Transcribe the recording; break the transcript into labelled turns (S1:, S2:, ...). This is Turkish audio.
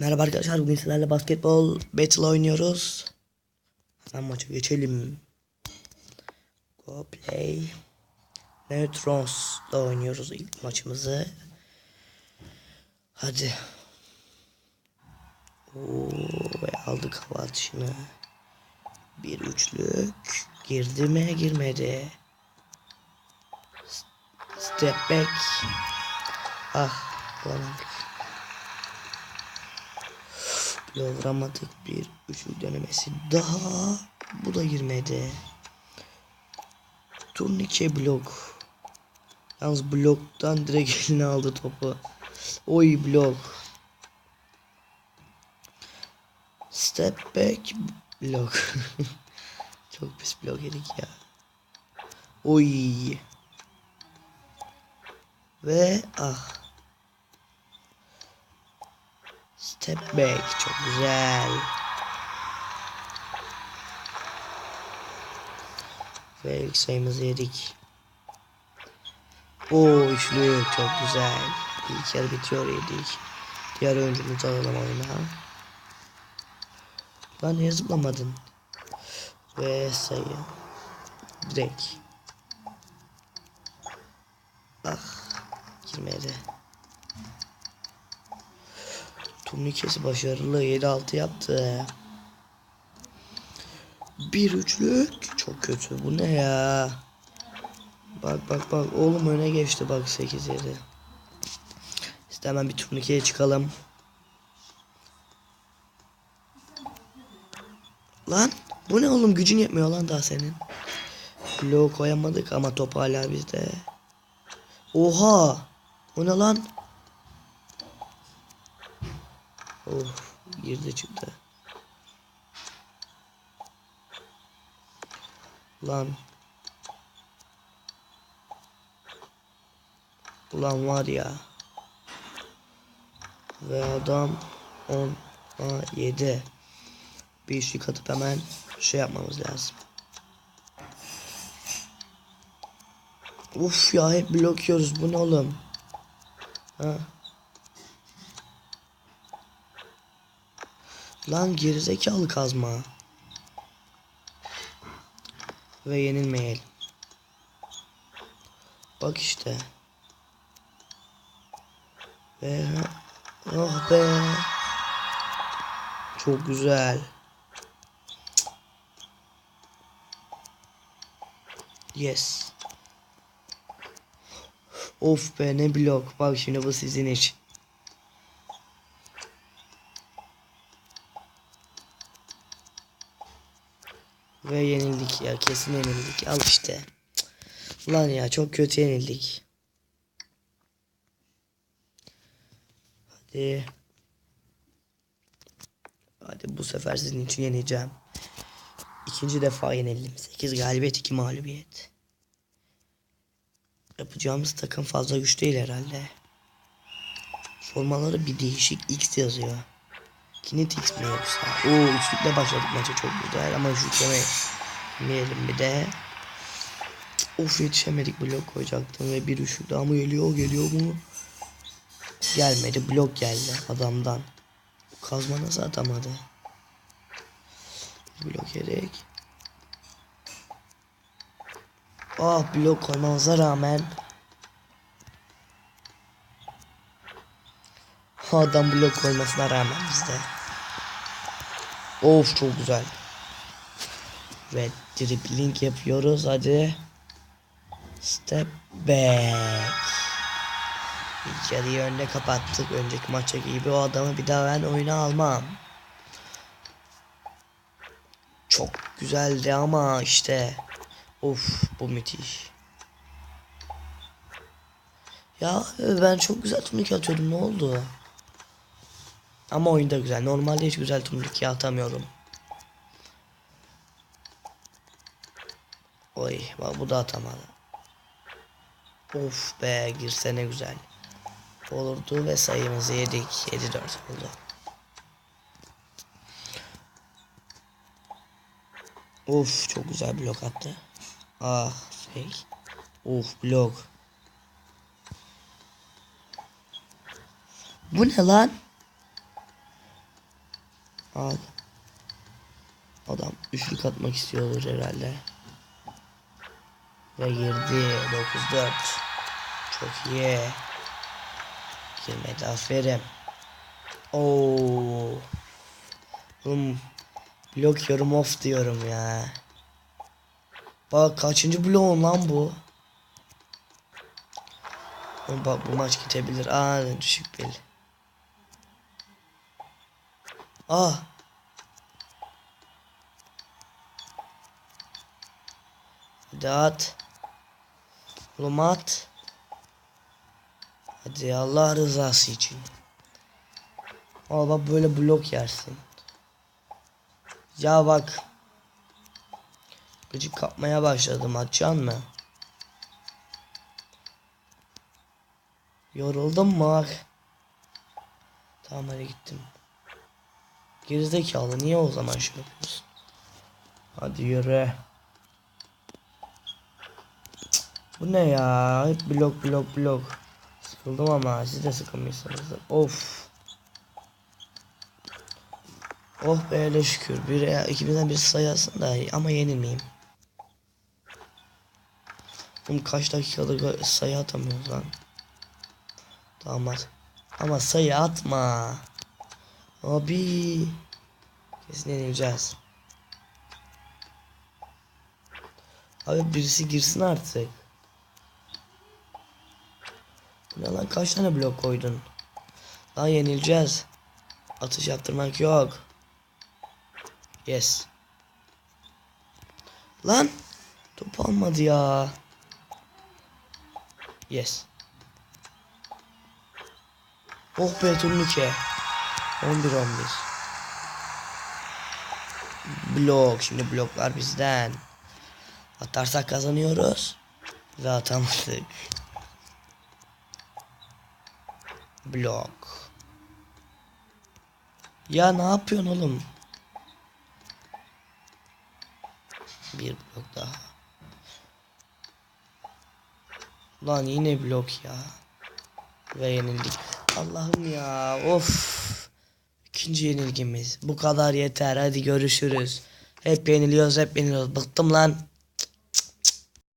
S1: Merhaba arkadaşlar bugün sizlerle basketbol battle oynuyoruz. Hemen maça geçelim. Go play. Neutrons'la oynuyoruz ilk maçımızı. Hadi. Oo, ve aldık hava atışını. Bir üçlük. Girdi mi girmedi. Step back. Ah. Bulamadık. Vuramadık bir üçlük denemesi daha. Bu da girmedi. Turnike blok. Yalnız bloktan direkt eline aldı topu. Oy blok. Step back blok. Çok pis blok yedik ya. Oy. Ve ah. Step back çok güzel. Ve ilk sayımızı yedik. O üçlük çok güzel. İlk yarı bitiyor yedik. Diğer oyuncumuzu alalım oyuna. Lan niye zıplamadın? Ve sayı. Direkt. Ah. Girmedi. Turnikesi başarılı 7-6 yaptı. Bir üçlük çok kötü. Bu ne ya? Bak bak bak oğlum öne geçti bak 8 7. İşte hemen bir turnikeye çıkalım. Lan bu ne oğlum gücün yetmiyor lan daha senin. Bloğu koyamadık ama top hala bizde. Oha! O ne lan? Of girdi çıktı. Lan. Ulan var ya. Ve adam 10 7. Bir üçlük atıp hemen şey yapmamız lazım. Uf ya hep blok yiyoruz. Bu ne oğlum? Ha. Lan gerizekalı kazma. Ve yenilmeyelim. Bak işte. Ve oh be. Çok güzel. Yes. Of be ne blok. Bak şimdi bu sizin için. Ve yenildik ya kesin yenildik. Al işte. Ulan ya çok kötü yenildik. Hadi. Hadi bu sefer sizin için yeneceğim. İkinci defa yenildim. 8 galibiyet 2 mağlubiyet. Yapacağımız takım fazla güç değil herhalde. Formaları bir değişik X yazıyor. Kinetix mi yoksa? Oo üçlükle başladık maça çok güzel ama üçlüklemeyelim bir de. Of yetişemedik blok koyacaktım ve bir üçlük daha mı geliyor geliyor mu? Gelmedi blok geldi adamdan. Kazma nasıl atamadı? Blok yedik. Ah blok koymamıza rağmen Adam blok koymasına rağmen bizde. Of çok güzel. Ve dribbling yapıyoruz hadi. Step back. Yarıyı önde kapattık. Önceki maçtaki gibi o adamı bir daha ben oyuna almam. Çok güzeldi ama işte. Of bu müthiş. Ya ben çok güzel turnike atıyordum ne oldu? Ama oyunda güzel. Normalde hiç güzel turnike atamıyorum. Oy bak bu da atamadı. Of be girse ne güzel. Olurdu ve sayımızı yedik. 7-4 oldu. Of çok güzel blok attı. Ah fake. Of blok. Bu ne lan? Al. Adam üçlük atmak istiyordur herhalde. Ve girdi. 9-4. Çok iyi. Girmedi aferin. Oo. Oğlum blok yorum off diyorum ya. Bak kaçıncı bloğun lan bu? Bak bu maç gidebilir. Aa düşük belli. Ah. Hadi at. Oğlum. Hadi Allah rızası için. Al bak böyle blok yersin. Ya bak. Gıcık kapmaya başladım. Açacaksın mı? Yoruldum mu. Tamam hadi gittim. Gerizekalı niye o zaman şey yapıyorsun? Hadi yürü. Bu ne ya? Hep blok blok blok. Sıkıldım ama siz de sıkılmışsınızdır. Of. Oh be öyle şükür. Bir ya ikimizden birisi sayasın da ama yenilmeyeyim. Oğlum kaç dakikadır sayı atamıyoruz lan. Damat. Ama sayı atma. Abi. Kesin yenileceğiz. Abi birisi girsin artık. Ne lan kaç tane blok koydun? Lan yenileceğiz. Atış yaptırmak yok. Yes. Lan. Top almadı ya. Yes. Oh be turnike. 11 11. Blok. Şimdi bloklar bizden. Atarsak kazanıyoruz. Ve atamadık. Blok. Ya ne yapıyorsun oğlum? Bir blok daha. Lan yine blok ya. Ve yenildik. Allah'ım ya. Of. İkinci yenilgimiz. Bu kadar yeter. Hadi görüşürüz. Hep yeniliyoruz, hep yeniliyoruz. Bıktım lan.